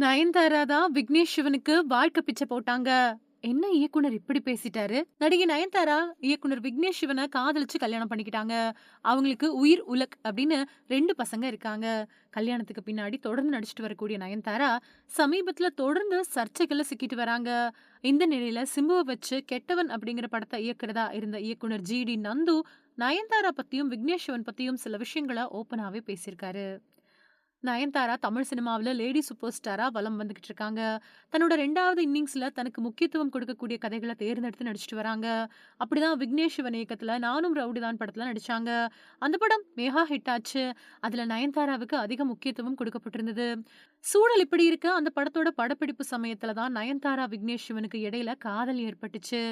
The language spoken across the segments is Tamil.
நயன்தாரா தான் விக்னேஷ் சிவனுக்கு வாழ்க்கை பிச்சை போட்டாங்க. என்ன இயக்குனர் இப்படி பேசிட்டாரு? நடிகை நயன்தாரா இயக்குனர் விக்னேஷ் சிவன காதலிச்சு கல்யாணம் பண்ணிக்கிட்டாங்க. அவங்களுக்கு உயிர் உலக் அப்படின்னு ரெண்டு பசங்க இருக்காங்க. கல்யாணத்துக்கு பின்னாடி தொடர்ந்து நடிச்சுட்டு வரக்கூடிய நயன்தாரா, சமீபத்துல தொடர்ந்து சர்ச்சைகள்ல சிக்கிட்டு வராங்க. இந்த நிலையில சிம்புவ வச்சு கெட்டவன் அப்படிங்கிற படத்தை இயக்குறதா இருந்த இயக்குனர் ஜி டி நந்து, நயன்தாரா பத்தியும், விக்னேஷ் சிவன் பத்தியும் சில விஷயங்கள ஓப்பனாவே பேசியிருக்காரு. நயன்தாரா தமிழ் சினிமாவில் லேடி சூப்பர் ஸ்டாராக வலம் வந்துக்கிட்டு இருக்காங்க. தன்னோட ரெண்டாவது இன்னிங்ஸில் தனக்கு முக்கியத்துவம் கொடுக்கக்கூடிய கதைகளை தேர்ந்தெடுத்து நடிச்சிட்டு வராங்க. அப்படிதான் விக்னேஷ் சிவன் இயக்கத்தில் நானும் ரவுடிதான் படத்தில் நடிச்சாங்க. அந்த படம் மேகா ஹிட் ஆச்சு. அதில் நயன்தாராவுக்கு அதிக முக்கியத்துவம் கொடுக்கப்பட்டிருந்தது. சூழல் இப்படி இருக்க அந்த படத்தோட படப்பிடிப்பு சமயத்தில் தான் நயன்தாரா, விக்னேஷ் சிவனுக்கு இடையில காதல் ஏற்பட்டுச்சு.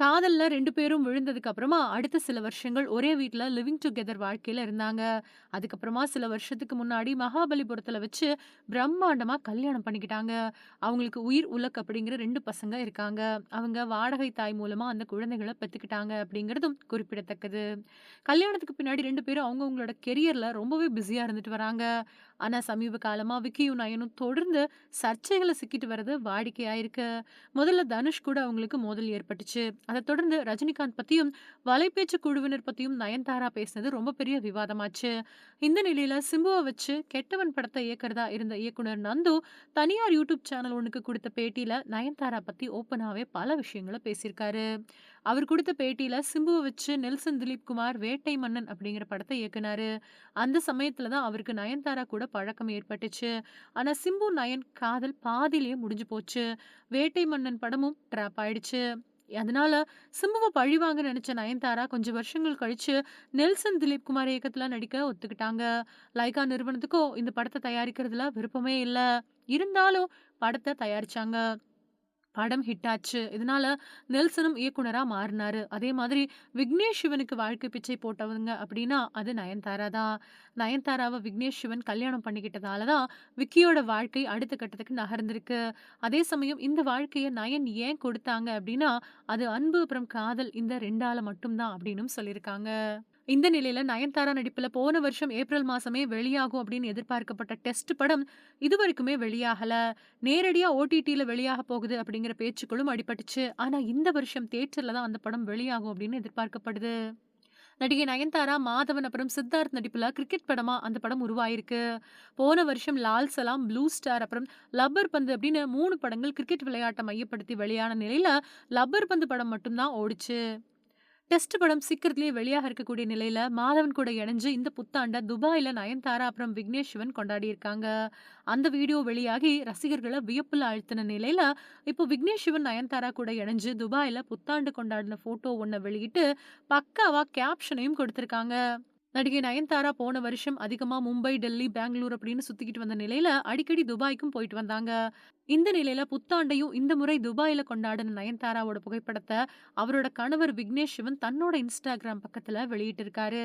காதல்ல ரெண்டு பேரும் விழுந்ததுக்கு அப்புறமா அடுத்த சில வருஷங்கள் ஒரே வீட்டில் லிவிங் டுகெதர் வாழ்க்கையில இருந்தாங்க. அதுக்கப்புறமா சில வருஷத்துக்கு முன்னாடி மகாபலிபுரத்துல வச்சு பிரம்மாண்டமா கல்யாணம் பண்ணிக்கிட்டாங்க. அவங்களுக்கு உயிர் உலக் அப்படிங்கிற ரெண்டு பசங்க இருக்காங்க. அவங்க வாடகை தாய் மூலமா அந்த குழந்தைகளை பெற்றுக்கிட்டாங்க அப்படிங்கிறதும் குறிப்பிடத்தக்கது. கல்யாணத்துக்கு பின்னாடி ரெண்டு பேரும் அவங்கவுங்களோட கெரியர்ல ரொம்பவே பிஸியா இருந்துட்டு வராங்க. ஆனா சமீப காலமா விக்கியும், நயனும் தொடர்ந்து சர்ச்சைகளை சிக்கிட்டு வர்றது வாடிக்கையாயிருக்கு முதல்ல தனுஷ் கூட அவங்களுக்கு மோதல் ஏற்பட்டுச்சு. அதை தொடர்ந்து ரஜினிகாந்த் பத்தியும், வலைபேச்சு குழுவினர் பற்றியும் நயன்தாரா பேசினது ரொம்ப பெரிய விவாதமாச்சு. இந்த நிலையில சிம்புவ வச்சு கெட்டவன் படத்தை இயக்குறதா இருந்த இயக்குனர் நந்து, தனியார் யூடியூப் சேனல் ஒன்றுக்கு கொடுத்த பேட்டியில நயன்தாரா பத்தி ஓப்பனாவே பல விஷயங்களை பேசியிருக்காரு. அவர் கொடுத்த பேட்டியில சிம்புவை வச்சு நெல்சன் திலீப் குமார் வேட்டை மன்னன் அப்படிங்கிற படத்தை இயக்குனாரு. அந்த சமயத்துல தான் அவருக்கு நயன்தாரா கூட பழக்கம் ஏற்பட்டுச்சு. ஆனா சிம்பு, நயன் காதல் பாதியிலேயே முடிஞ்சு போச்சு. வேட்டை மன்னன் படமும் ட்ராப் ஆயிடுச்சு. அதனால சிம்புவை பழிவாங்க நினைச்ச நயன்தாரா கொஞ்சம் வருஷங்கள் கழிச்சு நெல்சன் திலீப் குமார் இயக்கத்துல நடிக்க ஒத்துக்கிட்டாங்க. லைகா நிறுவனத்துக்கோ இந்த படத்தை தயாரிக்கிறதுல விருப்பமே இல்லை இருந்தாலும் படத்தை தயாரிச்சாங்க. படம் ஹிட் ஆச்சு. இதனால நெல்சனும் இயக்குனராக மாறினாரு அதே மாதிரி விக்னேஷ் சிவனுக்கு வாழ்க்கை பிச்சை போட்டவங்க அப்படின்னா அது நயன்தாரா தான். நயன்தாராவை விக்னேஷ் சிவன் கல்யாணம் பண்ணிக்கிட்டதால தான் விக்கியோட வாழ்க்கை அடுத்த கட்டத்துக்கு நகர்ந்திருக்கு. அதே சமயம் இந்த வாழ்க்கையை நயன் ஏன் கொடுத்தாங்க அப்படின்னா, அது அன்பு அப்புறம் காதல் இந்த 2ஆல மட்டும் தான் அப்படின்னும் சொல்லியிருக்காங்க. இந்த நிலையில நயன்தாரா நடிப்புல போன வருஷம் ஏப்ரல் மாசமே வெளியாகும் அப்படின்னு எதிர்பார்க்கப்பட்ட டெஸ்ட் படம் இதுவரைக்குமே வெளியாகல. நேரடியா ஓடிடியில வெளியாகப் போகுது அப்படிங்கிற பேச்சுக்களும் அடிபட்டுச்சு. ஆனா இந்த வருஷம் தேட்டர்ல தான் அந்த படம் வெளியாகும் அப்படின்னு எதிர்பார்க்கப்படுது. நடிகை நயன்தாரா, மாதவன் அப்புறம் சித்தார்த் நடிப்புல கிரிக்கெட் படமா அந்த படம் உருவாயிருக்கு. போன வருஷம் லால் சலாம், ப்ளூ ஸ்டார் அப்புறம் லப்பர் பந்து அப்படின்னு மூணு படங்கள் கிரிக்கெட் விளையாட்டை மையப்படுத்தி வெளியான நிலையில லப்பர் பந்து படம் மட்டும்தான் ஓடிச்சு டெஸ்ட் படம் சீக்கிரத்திலேயே வெளியாக இருக்கக்கூடிய நிலையில மாதவன் கூட இணைஞ்சு இந்த புத்தாண்ட துபாயில நயன்தாரா அப்புறம் விக்னேஷ் சிவன் கொண்டாடியிருக்காங்க. அந்த வீடியோ வெளியாகி ரசிகர்களை வியப்புல ஆழ்த்தின நிலையில இப்போ விக்னேஷ் சிவன், நயன்தாரா கூட இணைஞ்சு துபாயில புத்தாண்டு கொண்டாடின போட்டோ ஒன்ன வெளியிட்டு பக்காவா கேப்ஷனையும் கொடுத்திருக்காங்க. நடிகை நயன்தாரா போன வருஷம் அதிகமா மும்பை, டெல்லி, பெங்களூர் அப்படின்னு சுத்திக்கிட்டு வந்த நிலையில அடிக்கடி துபாய்க்கும் போயிட்டு வந்தாங்க. இந்த நிலையில புத்தாண்டையும் இந்த முறை துபாயில கொண்டாடின நயன்தாராவோட புகைப்படத்தை அவரோட கணவர் விக்னேஷ் சிவன் தன்னோட இன்ஸ்டாகிராம் பக்கத்துல வெளியிட்டிருக்காரு.